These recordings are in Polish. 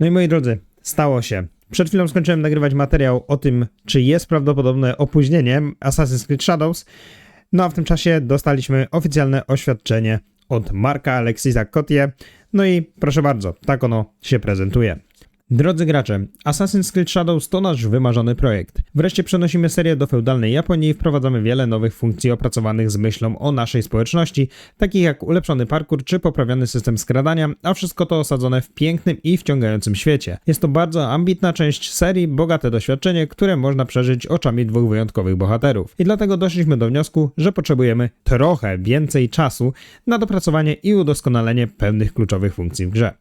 No i moi drodzy, stało się. Przed chwilą skończyłem nagrywać materiał o tym, czy jest prawdopodobne opóźnienie Assassin's Creed Shadows. No a w tym czasie dostaliśmy oficjalne oświadczenie od Marka Alexisa Kotie. No i proszę bardzo, tak ono się prezentuje. Drodzy gracze, Assassin's Creed Shadows to nasz wymarzony projekt. Wreszcie przenosimy serię do feudalnej Japonii i wprowadzamy wiele nowych funkcji opracowanych z myślą o naszej społeczności, takich jak ulepszony parkour czy poprawiony system skradania, a wszystko to osadzone w pięknym i wciągającym świecie. Jest to bardzo ambitna część serii, bogate doświadczenie, które można przeżyć oczami dwóch wyjątkowych bohaterów. I dlatego doszliśmy do wniosku, że potrzebujemy trochę więcej czasu na dopracowanie i udoskonalenie pewnych kluczowych funkcji w grze.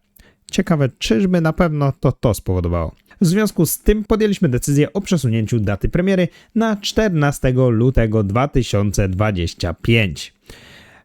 Ciekawe, czyżby na pewno to to spowodowało. W związku z tym podjęliśmy decyzję o przesunięciu daty premiery na 14 lutego 2025.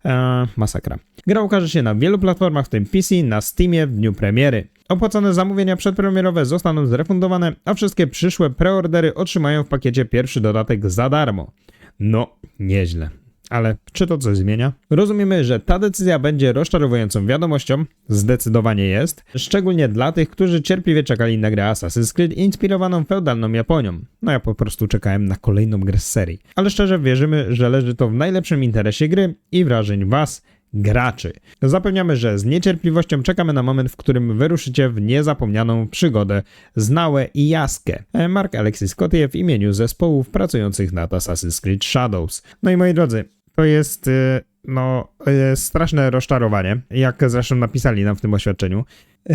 Eee, masakra. Gra ukaże się na wielu platformach, w tym PC, na Steamie w dniu premiery. Opłacone zamówienia przedpremierowe zostaną zrefundowane, a wszystkie przyszłe preordery otrzymają w pakiecie pierwszy dodatek za darmo. No, nieźle. Ale czy to coś zmienia? Rozumiemy, że ta decyzja będzie rozczarowującą wiadomością, zdecydowanie jest, szczególnie dla tych, którzy cierpliwie czekali na grę Assassin's Creed inspirowaną feudalną Japonią. No ja po prostu czekałem na kolejną grę z serii. Ale szczerze wierzymy, że leży to w najlepszym interesie gry i wrażeń was, graczy. Zapewniamy, że z niecierpliwością czekamy na moment, w którym wyruszycie w niezapomnianą przygodę z Nałe i Jaskę. Mark Alexis Cotier w imieniu zespołów pracujących nad Assassin's Creed Shadows. No i moi drodzy, to jest y, no y, straszne rozczarowanie, jak zresztą napisali nam w tym oświadczeniu. Y,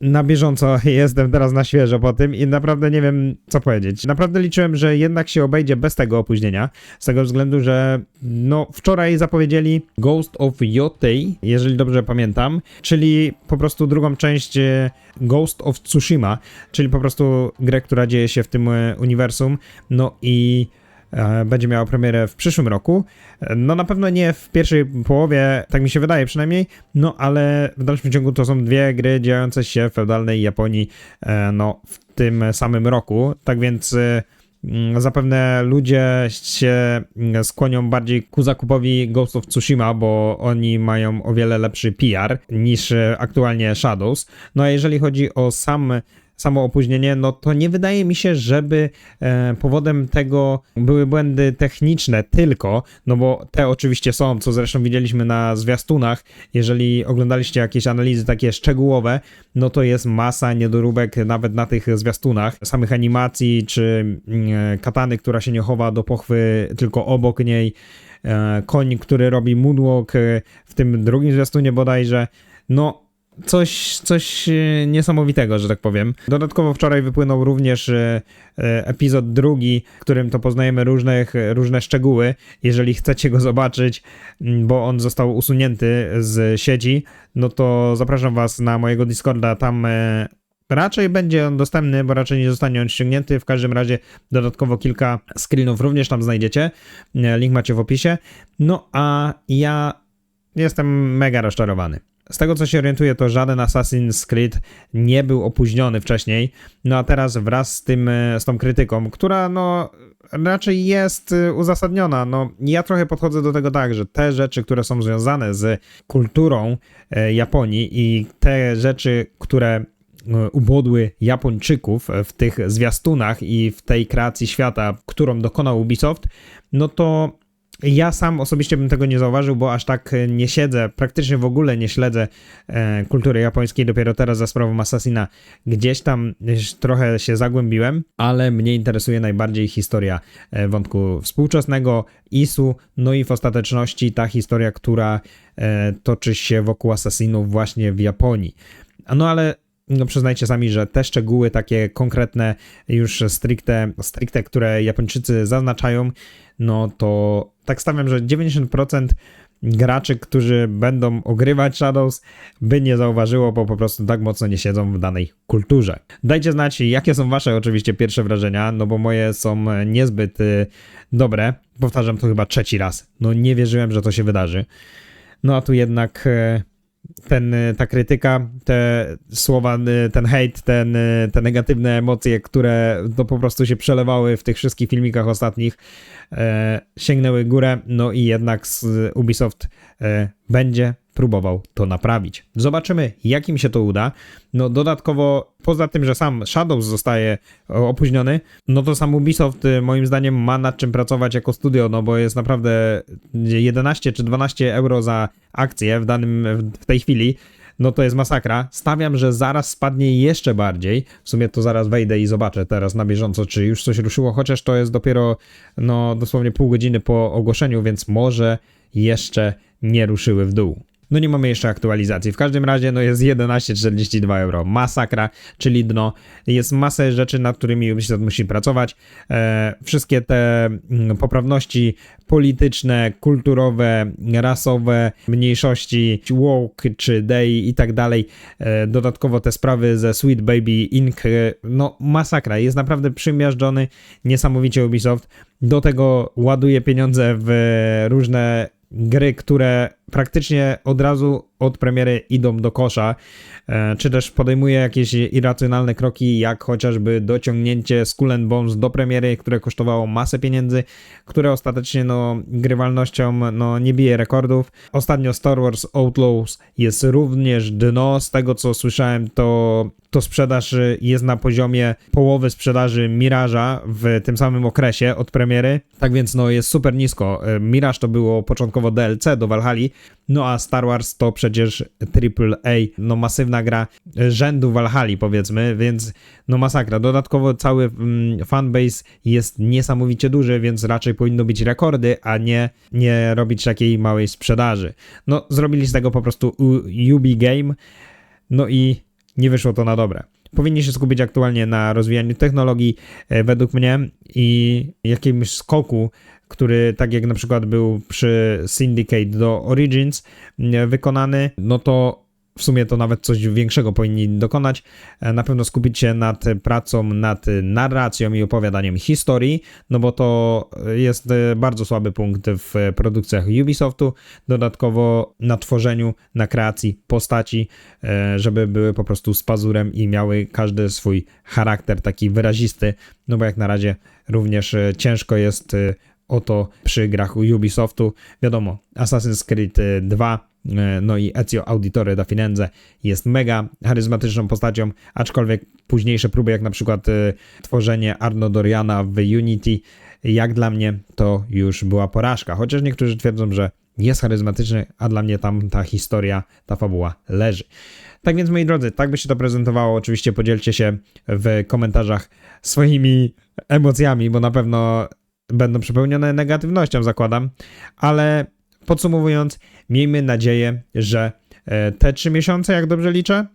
Na bieżąco jestem teraz na świeżo po tym i naprawdę nie wiem co powiedzieć. Naprawdę liczyłem, że jednak się obejdzie bez tego opóźnienia, z tego względu, że no wczoraj zapowiedzieli Ghost of Yotei, jeżeli dobrze pamiętam, czyli po prostu drugą część Ghost of Tsushima, czyli po prostu grę, która dzieje się w tym uniwersum. No i będzie miała premierę w przyszłym roku. No na pewno nie w pierwszej połowie, tak mi się wydaje przynajmniej, no ale w dalszym ciągu to są dwie gry dziejące się w feudalnej Japonii e, no w tym samym roku, tak więc e, mm, zapewne ludzie się mm, skłonią bardziej ku zakupowi Ghost of Tsushima, bo oni mają o wiele lepszy PR niż e, aktualnie Shadows. No a jeżeli chodzi o sam samo opóźnienie, no to nie wydaje mi się, żeby e, powodem tego były błędy techniczne tylko, no bo te oczywiście są, co zresztą widzieliśmy na zwiastunach. Jeżeli oglądaliście jakieś analizy takie szczegółowe, no to jest masa niedoróbek nawet na tych zwiastunach, samych animacji, czy mm, katany, która się nie chowa do pochwy, tylko obok niej, e, koń, który robi moonwalk e, w tym drugim zwiastunie bodajże, no coś, coś e, niesamowitego, że tak powiem. Dodatkowo wczoraj wypłynął również e, e, epizod drugi, w którym to poznajemy różne, różne szczegóły. Jeżeli chcecie go zobaczyć, m, bo on został usunięty z sieci, no to zapraszam was na mojego Discorda, tam Raczej będzie on dostępny, bo raczej nie zostanie on ściągnięty. W każdym razie dodatkowo kilka screenów również tam znajdziecie. Link macie w opisie. No a ja jestem mega rozczarowany. Z tego co się orientuję, to żaden Assassin's Creed nie był opóźniony wcześniej. No a teraz wraz z tym, e, z tą krytyką, która no raczej jest e, uzasadniona. No ja trochę podchodzę do tego tak, że te rzeczy, które są związane z kulturą e, Japonii i te rzeczy, które ubodły Japończyków w tych zwiastunach i w tej kreacji świata, którą dokonał Ubisoft, no to ja sam osobiście bym tego nie zauważył, bo aż tak e, nie siedzę, praktycznie w ogóle nie śledzę e, kultury japońskiej. Dopiero teraz za sprawą Assassina gdzieś tam trochę się zagłębiłem, ale mnie interesuje najbardziej historia e, wątku współczesnego Isu, no i w ostateczności ta historia, która e, toczy się wokół Assassinów właśnie w Japonii. No ale no przyznajcie sami, że te szczegóły takie konkretne, już stricte, stricte, które Japończycy zaznaczają, no to tak stawiam, że 90% graczy, którzy będą ogrywać Shadows, by nie zauważyło, bo po prostu tak mocno nie siedzą w danej kulturze. Dajcie znać, jakie są wasze oczywiście pierwsze wrażenia, no bo moje są niezbyt y, dobre. Powtarzam to chyba trzeci raz. No nie wierzyłem, że to się wydarzy. No a tu jednak y, ten, y, ta krytyka, te słowa, y, ten hejt, ten, y, te negatywne emocje, które to po prostu się przelewały w tych wszystkich filmikach ostatnich, e, sięgnęły górę, no i jednak z Ubisoft e, będzie próbował to naprawić. Zobaczymy, jak im się to uda. No dodatkowo, poza tym, że sam Shadows zostaje opóźniony, no to sam Ubisoft y, moim zdaniem ma nad czym pracować jako studio, no bo jest naprawdę 11 czy 12 euro za akcję w danym, w tej chwili no to jest masakra. Stawiam, że zaraz spadnie jeszcze bardziej. W sumie to zaraz wejdę i zobaczę teraz na bieżąco, czy już coś ruszyło, chociaż to jest dopiero no dosłownie pół godziny po ogłoszeniu, więc może jeszcze nie ruszyły w dół. No nie mamy jeszcze aktualizacji. W każdym razie no jest 11,42 euro. Masakra, czyli dno. Jest masę rzeczy, nad którymi Ubisoft musi pracować. E, wszystkie te mm, poprawności polityczne, kulturowe, rasowe, mniejszości, woke czy day i tak dalej. E, dodatkowo te sprawy ze Sweet Baby Inc. E, no masakra. Jest naprawdę przymiażdżony niesamowicie Ubisoft. Do tego ładuje pieniądze w różne gry, które praktycznie od razu od premiery idą do kosza, e, czy też podejmuje jakieś irracjonalne kroki, jak chociażby dociągnięcie Skull Bones do premiery, które kosztowało masę pieniędzy, które ostatecznie no, grywalnością no, nie bije rekordów. Ostatnio Star Wars Outlaws jest również dno, z tego co słyszałem to, to sprzedaż jest na poziomie połowy sprzedaży Mirage'a w tym samym okresie od premiery, tak więc no jest super nisko. E, Mirage to było początkowo DLC do Valhalla, no a Star Wars to przecież AAA, no masywna gra rzędu Valhalla powiedzmy, więc no masakra. Dodatkowo cały mm, fanbase jest niesamowicie duży, więc raczej powinno być rekordy, a nie, nie robić takiej małej sprzedaży. No zrobili z tego po prostu Ubi Game, no i nie wyszło to na dobre. Powinni się skupić aktualnie na rozwijaniu technologii, e, według mnie, i jakimś skoku który tak jak na przykład był przy Syndicate do Origins wykonany, no to w sumie to nawet coś większego powinni dokonać. E, na pewno skupić się nad pracą nad narracją i opowiadaniem historii, no bo to jest e, bardzo słaby punkt w produkcjach Ubisoftu. Dodatkowo na tworzeniu, na kreacji postaci, e, żeby były po prostu z pazurem i miały każdy swój charakter taki wyrazisty, no bo jak na razie również ciężko jest oto przy grach Ubisoftu. Wiadomo, Assassin's Creed 2 e, no i Ezio Auditore da Firenze jest mega charyzmatyczną postacią, aczkolwiek późniejsze próby, jak na przykład e, tworzenie Arno Doriana w Unity, jak dla mnie to już była porażka. Chociaż niektórzy twierdzą, że jest charyzmatyczny, a dla mnie tam ta historia, ta fabuła leży. Tak więc, moi drodzy, tak by się to prezentowało. Oczywiście podzielcie się w komentarzach swoimi emocjami, bo na pewno będą przepełnione negatywnością, zakładam, ale podsumowując, miejmy nadzieję, że e, te trzy miesiące, jak dobrze liczę,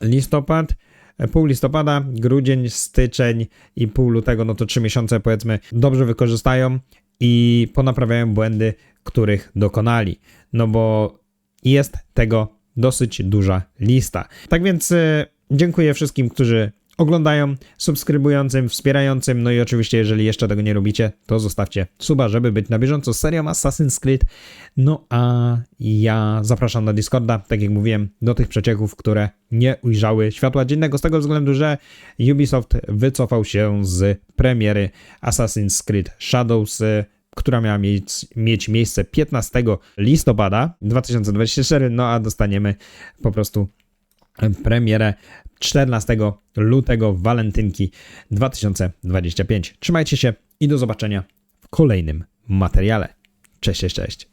listopad, e, pół listopada, grudzień, styczeń i pół lutego, no to trzy miesiące powiedzmy dobrze wykorzystają i ponaprawiają błędy, których dokonali. No bo jest tego dosyć duża lista. Tak więc e, dziękuję wszystkim, którzy oglądają, subskrybującym, wspierającym, no i oczywiście jeżeli jeszcze tego nie robicie, to zostawcie suba, żeby być na bieżąco z serią Assassin's Creed. No a ja zapraszam na Discorda, tak jak mówiłem, do tych przecieków, które nie ujrzały światła dziennego z tego względu, że Ubisoft wycofał się z premiery Assassin's Creed Shadows która miała mieć, mieć miejsce 15 listopada 2024, no a dostaniemy po prostu premierę 14 lutego, walentynki 2025. Trzymajcie się i do zobaczenia w kolejnym materiale. Cześć, cześć, cześć.